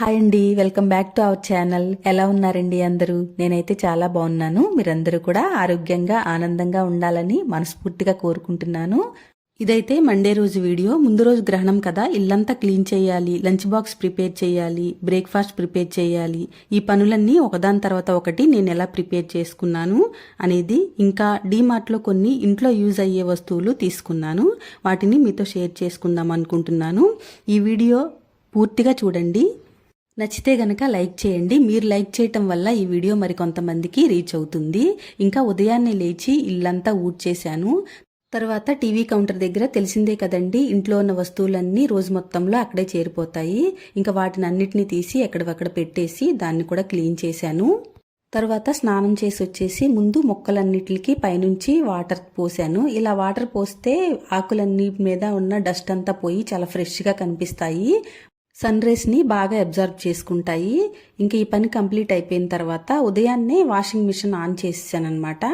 Hi అండి welcome back to our channel ఎలా ఉన్నారండి అందరూ? నేనైతే చాలా బాగున్నాను. మీరందరూ కూడా ఆరోగ్యంగా ఆనందంగా ఉండాలని మనస్ఫూర్తిగా కోరుకుంటున్నాను. ఇదైతే మండే రోజు వీడియో. ముందు రోజు గ్రహణం కదా. ఇల్లంతా క్లీన్ చేయాలి లంచ్ బాక్స్ ప్రిపేర్ చేయాలి బ్రేక్ఫాస్ట్ ప్రిపేర్ చేయాలి. ఈ పనులన్నీ ఒకదాని తర్వాత ఒకటి నేను ఎలా ప్రిపేర్ చేసుకున్నాను అనేది ఇంకా డీమార్ట్లో కొన్ని ఇంట్లో యూజ్ అయ్యే వస్తువులు తీసుకున్నాను. వాటిని మీతో షేర్ చేసుకుందాం అనుకుంటున్నాను. ఈ వీడియో పూర్తిగా చూడండి. నచ్చితే గనక లైక్ చేయండి. మీరు లైక్ చేయటం వల్ల ఈ వీడియో మరి కొంతమందికి రీచ్ అవుతుంది. ఇంకా ఉదయాన్నే లేచి ఇల్లంతా ఊడ్చేశాను. తర్వాత టీవీ కౌంటర్ దగ్గర తెలిసిందే కదండి ఇంట్లో ఉన్న వస్తువులన్నీ రోజు మొత్తంలో అక్కడే చేరిపోతాయి. ఇంకా వాటిని అన్నిటిని తీసి ఎక్కడవక్కడ పెట్టేసి దాన్ని కూడా క్లీన్ చేశాను. తర్వాత స్నానం చేసి వచ్చేసి ముందు మొక్కలన్నిటికి పైనుంచి వాటర్ పోసాను ఇలా వాటర్ పోస్తే ఆకులన్నీ మీద ఉన్న డస్ట్ అంతా పోయి చాలా ఫ్రెష్గా కనిపిస్తాయి. సన్ రేస్ని బాగా అబ్జర్వ్ చేసుకుంటాయి. ఇంకా ఈ పని కంప్లీట్ అయిపోయిన తర్వాత ఉదయాన్నే వాషింగ్ మిషన్ ఆన్ చేసేసానమాట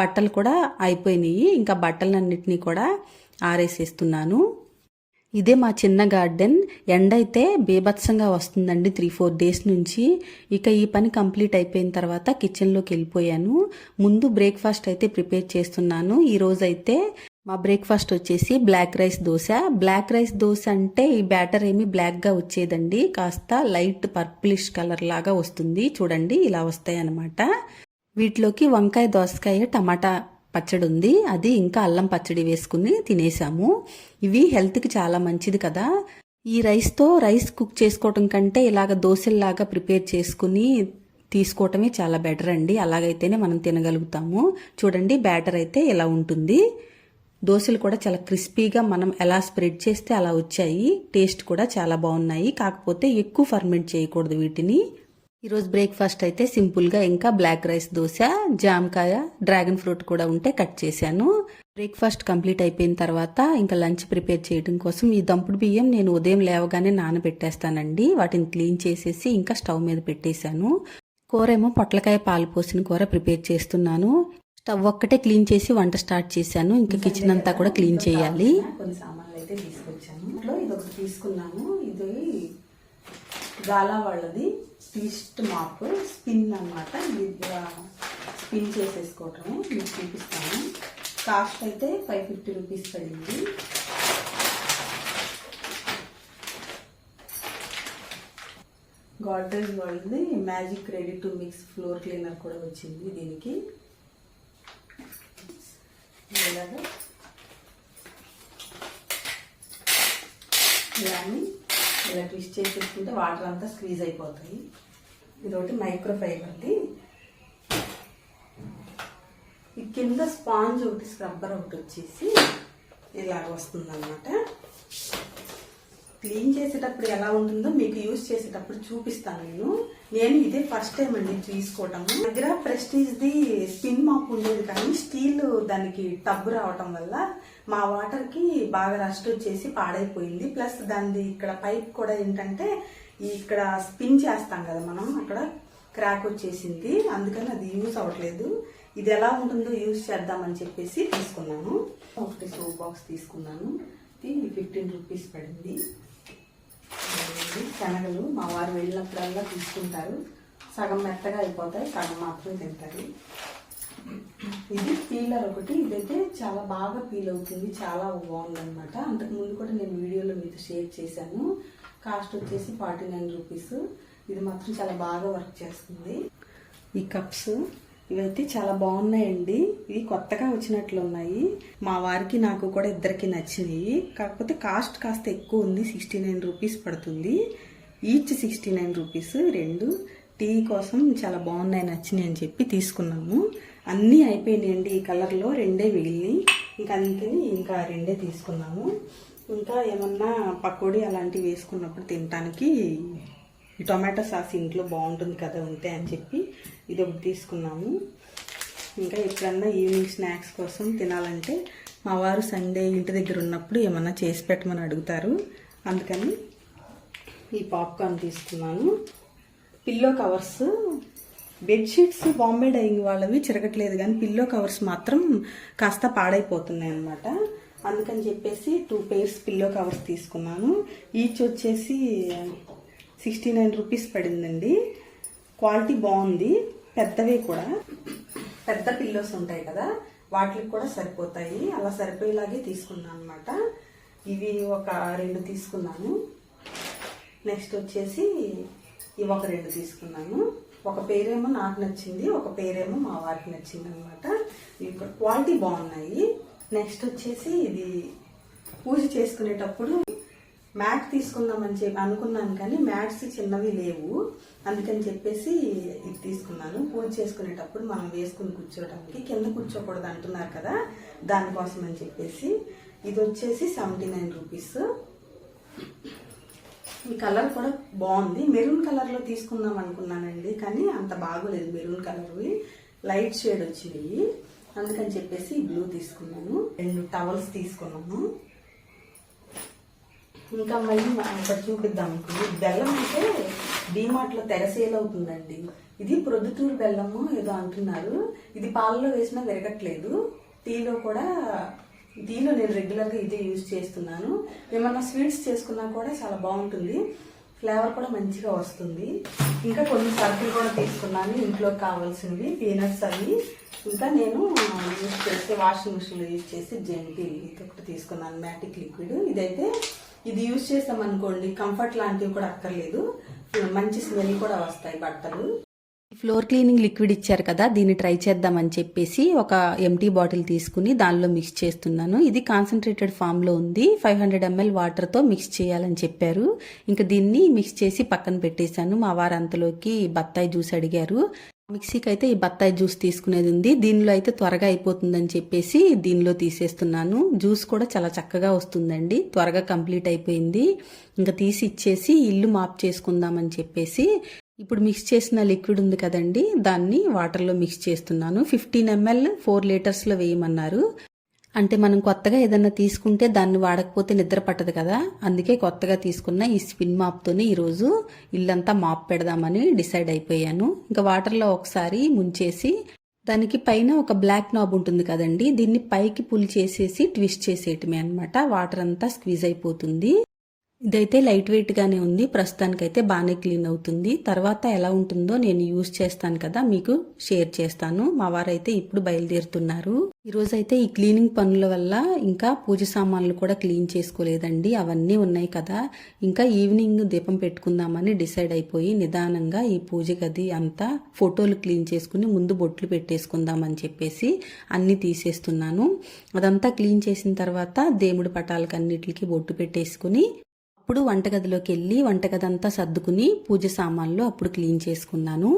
బట్టలు కూడా అయిపోయినాయి. ఇంకా బట్టలన్నింటినీ కూడా ఆరేసేస్తున్నాను. ఇదే మా చిన్న గార్డెన్ ఎండ అయితే బీభత్సంగా వస్తుందండి త్రీ ఫోర్ డేస్ నుంచి. ఇక ఈ పని కంప్లీట్ అయిపోయిన తర్వాత కిచెన్లోకి వెళ్ళిపోయాను. ముందు బ్రేక్ఫాస్ట్ అయితే ప్రిపేర్ చేస్తున్నాను. ఈరోజైతే మా బ్రేక్ఫాస్ట్ వచ్చేసి black rice dosa. Black rice dosa అంటే ఈ బ్యాటర్ ఏమి బ్లాక్గా వచ్చేదండి. కాస్త లైట్ పర్పులిష్ కలర్ లాగా వస్తుంది. చూడండి ఇలా వస్తాయి అన్నమాట వీటిలోకి వంకాయ దోసకాయ టమాటా పచ్చడి ఉంది. అది ఇంకా అల్లం పచ్చడి వేసుకుని తినేసాము. ఇవి హెల్త్కి చాలా మంచిది కదా. ఈ రైస్తో రైస్ కుక్ చేసుకోవటం కంటే ఇలాగ దోశల్లాగా ప్రిపేర్ చేసుకుని తీసుకోవటమే చాలా బెటర్ అండి. అలాగైతేనే మనం తినగలుగుతాము. చూడండి బ్యాటర్ అయితే ఇలా ఉంటుంది. దోశలు కూడా చాలా క్రిస్పీగా మనం ఎలా స్ప్రెడ్ చేస్తే అలా వచ్చాయి. టేస్ట్ కూడా చాలా బాగున్నాయి. కాకపోతే ఎక్కువ ఫర్మెంట్ చేయకూడదు వీటిని. ఈరోజు బ్రేక్ఫాస్ట్ అయితే సింపుల్గా ఇంకా బ్లాక్ రైస్ దోశ జామకాయ డ్రాగన్ ఫ్రూట్ కూడా ఉంటే కట్ చేశాను. బ్రేక్ఫాస్ట్ కంప్లీట్ అయిపోయిన తర్వాత ఇంకా లంచ్ ప్రిపేర్ చేయడం కోసం ఈ దంపుడు బియ్యం నేను ఉదయం లేవగానే నానబెట్టేస్తానండి. వాటిని క్లీన్ చేసేసి ఇంకా స్టవ్ మీద పెట్టేశాను. కూర ఏమో పొట్లకాయ పాలు పోసిన కూర ప్రిపేర్ చేస్తున్నాను. స్టవ్ ఒక్కటే క్లీన్ చేసి వంట స్టార్ట్ చేశాను. ఇంకా కిచెన్ అంతా కూడా క్లీన్ చేయాలి. కొన్ని సామాన్లు అయితే తీసుకొచ్చాను. ఇంట్లో ఇది ఒకటి తీసుకున్నాను. ఇది గాలా వాళ్ళది ట్విస్ట్ మాప్ స్పిన్ అనమాట స్పిన్ చేసేసుకోవటమే మీకు చూపిస్తాను. కాస్ట్ అయితే ఫైవ్ ఫిఫ్టీ రూపీస్ పడింది. గాడ్రేజ్ వాళ్ళది magic ready to mix floor cleaner కూడా వచ్చింది దీనికి. ఇలాగా ఇలాని ఇలా ట్విస్ట్ చేసేసుకుంటే వాటర్ అంతా స్క్వీజ్ అయిపోతాయి. ఇది ఒకటి మైక్రో ఫైబర్ది ఈ కింద స్పాంజ్ ఒకటి స్క్రబ్బర్ ఒకటి వచ్చేసి ఇలాగ వస్తుందన్నమాట. క్లీన్ చేసేటప్పుడు ఎలా ఉంటుందో మీకు యూజ్ చేసేటప్పుడు చూపిస్తాను నేను. నేను ఇదే ఫస్ట్ టైం అండి తీసుకోవటం దగ్గర ప్రెస్టీజ్ ది స్పిన్ మాప్ ఉండేది కానీ స్టీల్ దానికి టబ్ రావటం వల్ల మా వాటర్కి బాగా రస్ట్ వచ్చేసి పాడైపోయింది. ప్లస్ దానిది ఇక్కడ పైప్ కూడా ఏంటంటే ఇక్కడ స్పిన్ చేస్తాం కదా మనం అక్కడ క్రాక్ వచ్చేసింది. అందుకని అది యూజ్ అవ్వట్లేదు. ఇది ఎలా ఉంటుందో యూజ్ చేద్దామని చెప్పేసి తీసుకున్నాను. ఒకటి సోప్ బాక్స్ తీసుకున్నాను. ఫిఫ్టీన్ రూపీస్ పడింది. శనగలు మా వారు వెళ్ళినప్పుడల్లా తీసుకుంటారు. సగం మెత్తగా అయిపోతాయి సగం మాత్రం తింటారు. ఇది పీలర్ ఒకటి. ఇదైతే చాలా బాగా పీల్ అవుతుంది చాలా బాగుందనమాట అంతకుముందు అంతకు ముందు కూడా నేను వీడియోలో మీతో షేర్ చేశాను. కాస్ట్ వచ్చేసి ఫార్టీ నైన్ రూపీస్. ఇది మాత్రం చాలా బాగా వర్క్ చేస్తుంది. ఈ కప్స్. ఇవైతే చాలా బాగున్నాయండి. ఇవి కొత్తగా వచ్చినట్లు ఉన్నాయి మా వారికి నాకు కూడా ఇద్దరికి నచ్చినాయి. కాకపోతే కాస్ట్ కాస్త ఎక్కువ ఉంది. సిక్స్టీ నైన్ రూపీస్ పడుతుంది. Each sixty nine rupees. రెండు టీ కోసం చాలా బాగున్నాయి నచ్చినాయి అని చెప్పి తీసుకున్నాము. అన్నీ అయిపోయినాయండి ఈ కలర్లో. రెండే మిగిలినాయి. ఇంకా అందుకని ఇంకా రెండే తీసుకున్నాము. ఇంకా ఏమన్నా పకోడీ అలాంటివి వేసుకున్నప్పుడు తినటానికి ఈ టొమాటో సాస్ ఇంట్లో బాగుంటుంది కదా ఉంటే అని చెప్పి ఇది ఒకటి తీసుకున్నాము. ఇంకా ఎప్పుడన్నా ఈవినింగ్ స్నాక్స్ కోసం తినాలంటే మా వారు సండే ఇంటి దగ్గర ఉన్నప్పుడు ఏమన్నా చేసి పెట్టమని అడుగుతారు. అందుకని ఈ పాప్కార్న్ తీసుకున్నాను. Pillow covers bedsheets Bombay Dyeing వాళ్ళవి చిరగట్లేదు కానీ పిల్లో కవర్స్ మాత్రం కాస్త పాడైపోతున్నాయి అనమాట అందుకని చెప్పేసి టూ పేర్స్ పిల్లో కవర్స్ తీసుకున్నాను. ఈచ్ వచ్చేసి సిక్స్టీ నైన్ రూపీస్ పడిందండి. క్వాలిటీ బాగుంది. పెద్దవి కూడా. పెద్ద పిల్లోస్ ఉంటాయి కదా వాటికి కూడా సరిపోతాయి. అలా సరిపోయేలాగే తీసుకున్నాను అనమాట ఇవి ఒక రెండు తీసుకున్నాను. నెక్స్ట్ వచ్చేసి ఇవి ఒక రెండు తీసుకున్నాను. ఒక పేరేమో నాకు నచ్చింది ఒక పేరేమో మా వారికి నచ్చింది అనమాట ఇవి క్వాలిటీ బాగున్నాయి. నెక్స్ట్ వచ్చేసి ఇది పూజ చేసుకునేటప్పుడు మ్యాట్ తీసుకుందామని చెప్పి అనుకున్నాను కానీ మ్యాట్స్ చిన్నవి లేవు. అందుకని చెప్పేసి ఇది తీసుకున్నాను. పూజ చేసుకునేటప్పుడు మనం వేసుకుని కూర్చోవడానికి కింద కూర్చోకూడదు అంటున్నారు కదా దానికోసం అని చెప్పేసి. ఇది వచ్చేసి సెవెంటీ నైన్ రూపీస్ ఈ కలర్ కూడా బాగుంది. మెరూన్ కలర్లో తీసుకుందాం అనుకున్నానండి కానీ అంత బాగోలేదు మెరూన్ కలర్వి. లైట్ షేడ్ వచ్చినాయి. అందుకని చెప్పేసి బ్లూ తీసుకున్నాను. రెండు టవల్స్ తీసుకున్నాను. ఇంకా మళ్ళీ మనం చూపిద్దాం. ఇప్పుడు బెల్లం అంటే డీమార్ట్లో తెర సేల్ అవుతుందండి. ఇది ప్రొద్దుటూరు బెల్లము ఏదో అంటున్నారు. ఇది పాలలో వేసినా విరగట్లేదు. టీలో కూడా టీలో నేను రెగ్యులర్గా ఇదే యూజ్ చేస్తున్నాను. ఏమన్నా స్వీట్స్ చేసుకున్నా కూడా చాలా బాగుంటుంది. ఫ్లేవర్ కూడా మంచిగా వస్తుంది. ఇంకా కొన్ని సరుకులు కూడా తీసుకున్నాను. ఇంట్లో కావాల్సినవి పీనట్స్ అవి. ఇంకా నేను యూజ్ చేసి వాషింగ్ మిషన్లో యూజ్ చేసి జెంటి ఇది ఒకటి తీసుకున్నాను. మ్యాటిక్ లిక్విడ్ ఇదైతే ఇది యూజ్ చేస్తాం అనుకోండి కంఫర్ట్ లాంటివి కూడా అక్కర్లేదు. మంచి స్మెల్ కూడా వస్తాయి బట్టలు. ఫ్లోర్ క్లీనింగ్ లిక్విడ్ ఇచ్చారు కదా దీన్ని ట్రై చేద్దామని చెప్పేసి ఒక ఎంటీ బాటిల్ తీసుకుని దానిలో మిక్స్ చేస్తున్నాను. ఇది కాన్సన్ట్రేటెడ్ ఫామ్లో ఉంది. ఫైవ్ హండ్రెడ్ ఎంఎల్ వాటర్తో మిక్స్ చేయాలని చెప్పారు. ఇంకా దీన్ని మిక్స్ చేసి పక్కన పెట్టేశాను. మా వారు అంతలోకి బత్తాయి జ్యూస్ అడిగారు. మిక్సీకి అయితే ఈ బత్తాయి జ్యూస్ తీసుకునేది ఉంది దీనిలో అయితే త్వరగా అయిపోతుందని చెప్పేసి దీనిలో తీసేస్తున్నాను. జ్యూస్ కూడా చాలా చక్కగా వస్తుందండి. త్వరగా కంప్లీట్ అయిపోయింది. ఇంకా తీసి ఇచ్చేసి ఇల్లు మాప్ చేసుకుందామని చెప్పేసి ఇప్పుడు మిక్స్ చేసిన లిక్విడ్ ఉంది కదండి దాన్ని వాటర్లో మిక్స్ చేస్తున్నాను. ఫిఫ్టీన్ ఎంఎల్ ఫోర్ లీటర్స్లో వేయమన్నారు. అంటే మనం కొత్తగా ఏదన్నా తీసుకుంటే దాన్ని వాడకపోతే నిద్ర పట్టదు కదా. అందుకే కొత్తగా తీసుకున్న ఈ స్పిన్ మాప్తోనే ఈరోజు ఇల్లంతా మాప్ పెడదామని డిసైడ్ అయిపోయాను. ఇంకా వాటర్లో ఒకసారి ముంచేసి దానికి పైన ఒక బ్లాక్ నాబ్ ఉంటుంది కదండి దీన్ని పైకి పుల్ చేసేసి ట్విస్ట్ చేసేయటమే అనమాట వాటర్ అంతా స్క్వీజ్ అయిపోతుంది. ఇదైతే లైట్ వెయిట్గానే ఉంది. ప్రస్తుతానికైతే బాగానే క్లీన్ అవుతుంది. తర్వాత ఎలా ఉంటుందో నేను యూజ్ చేస్తాను కదా మీకు షేర్ చేస్తాను. మా వారైతే ఇప్పుడు బయలుదేరుతున్నారు. ఈరోజైతే ఈ క్లీనింగ్ పనుల వల్ల ఇంకా పూజ సామాన్లు కూడా క్లీన్ చేసుకోలేదండి. అవన్నీ ఉన్నాయి కదా. ఇంకా ఈవినింగ్ దీపం పెట్టుకుందామని డిసైడ్ అయిపోయి నిదానంగా ఈ పూజ గది అంతా ఫోటోలు క్లీన్ చేసుకుని ముందు బొట్లు పెట్టేసుకుందామని చెప్పేసి అన్నీ తీసేస్తున్నాను. అదంతా క్లీన్ చేసిన తర్వాత దేవుడి పటాలకు అన్నిటికీ బొట్టు పెట్టేసుకుని అప్పుడు వంటగదిలోకి వెళ్ళి వంటగదంతా సర్దుకుని పూజ సామాన్లు అప్పుడు క్లీన్ చేసుకున్నాను.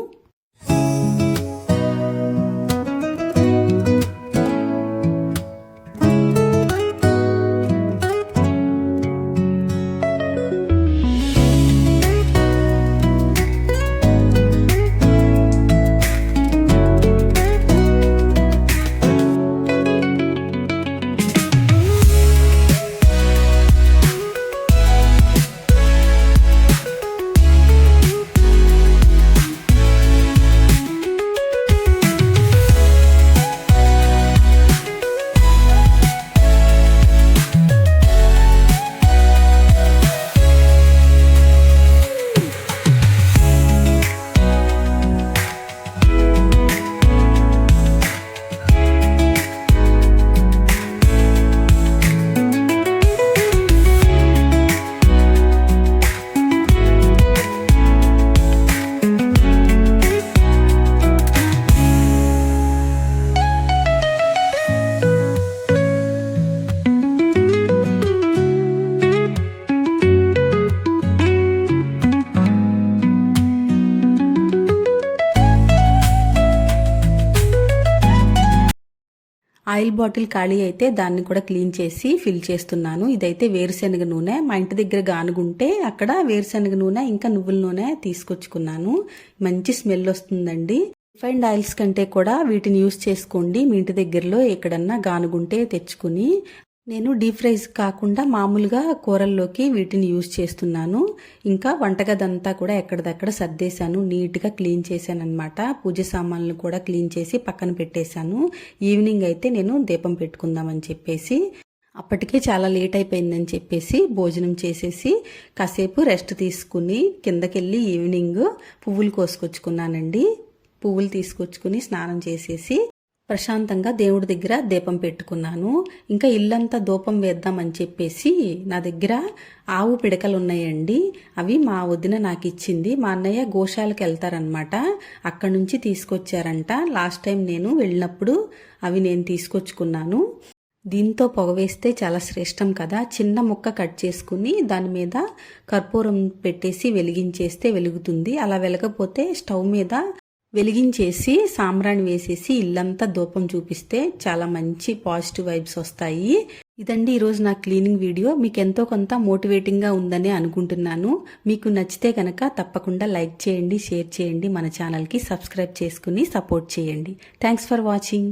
ఆయిల్ బాటిల్ ఖాళీ అయితే దాన్ని కూడా క్లీన్ చేసి ఫిల్ చేస్తున్నాను. ఇదైతే వేరుశనగ నూనె. మా ఇంటి దగ్గర గానుగుంటే అక్కడ వేరుశనగ నూనె ఇంకా నువ్వుల నూనె తీసుకొచ్చుకున్నాను. మంచి స్మెల్ వస్తుందండి. రిఫైండ్ ఆయిల్స్ కంటే కూడా వీటిని యూస్ చేసుకోండి మీ ఇంటి దగ్గరలో ఎక్కడన్నా గానుగుంటే తెచ్చుకుని. నేను డీప్ ఫ్రైస్ కాకుండా మామూలుగా కూరల్లోకి వీటిని యూజ్ చేస్తున్నాను. ఇంకా వంటగదంతా కూడా ఎక్కడిదక్కడ సర్దేశాను. నీట్గా క్లీన్ చేశాను అనమాట పూజ సామాన్లు కూడా క్లీన్ చేసి పక్కన పెట్టేశాను. ఈవినింగ్ అయితే నేను దీపం పెట్టుకుందామని చెప్పేసి అప్పటికే చాలా లేట్ అయిపోయిందని చెప్పేసి భోజనం చేసేసి కాసేపు రెస్ట్ తీసుకుని కిందకెళ్ళి ఈవినింగ్ పువ్వులు కోసుకొచ్చుకున్నానండి. పువ్వులు తీసుకొచ్చుకుని స్నానం చేసేసి ప్రశాంతంగా దేవుడి దగ్గర దీపం పెట్టుకున్నాను. ఇంకా ఇల్లంతా దూపం వేద్దామని చెప్పేసి నా దగ్గర ఆవు పిడకలు ఉన్నాయండి అవి మా వదిన నాకు ఇచ్చింది. మా అన్నయ్య గోశాలకు వెళ్తారనమాట అక్కడి నుంచి తీసుకొచ్చారంట. లాస్ట్ టైం నేను వెళ్ళినప్పుడు అవి నేను తీసుకొచ్చుకున్నాను. దీంతో పొగ వేస్తే చాలా శ్రేష్టం కదా. చిన్న ముక్క కట్ చేసుకుని దాని మీద కర్పూరం పెట్టేసి వెలిగించేస్తే వెలుగుతుంది. అలా వెలగపోతే స్టవ్ మీద వెలిగించేసి సాంబ్రాణి వేసేసి ఇల్లంతా దూపం చూపిస్తే చాలా మంచి పాజిటివ్ వైబ్స్ వస్తాయి. ఇదండి ఈరోజు నా క్లీనింగ్ వీడియో. మీకు ఎంతో కొంత మోటివేటింగ్గా ఉందని అనుకుంటున్నాను. మీకు నచ్చితే కనుక తప్పకుండా లైక్ చేయండి షేర్ చేయండి మన ఛానల్కి సబ్స్క్రైబ్ చేసుకుని సపోర్ట్ చేయండి. Thanks for watching.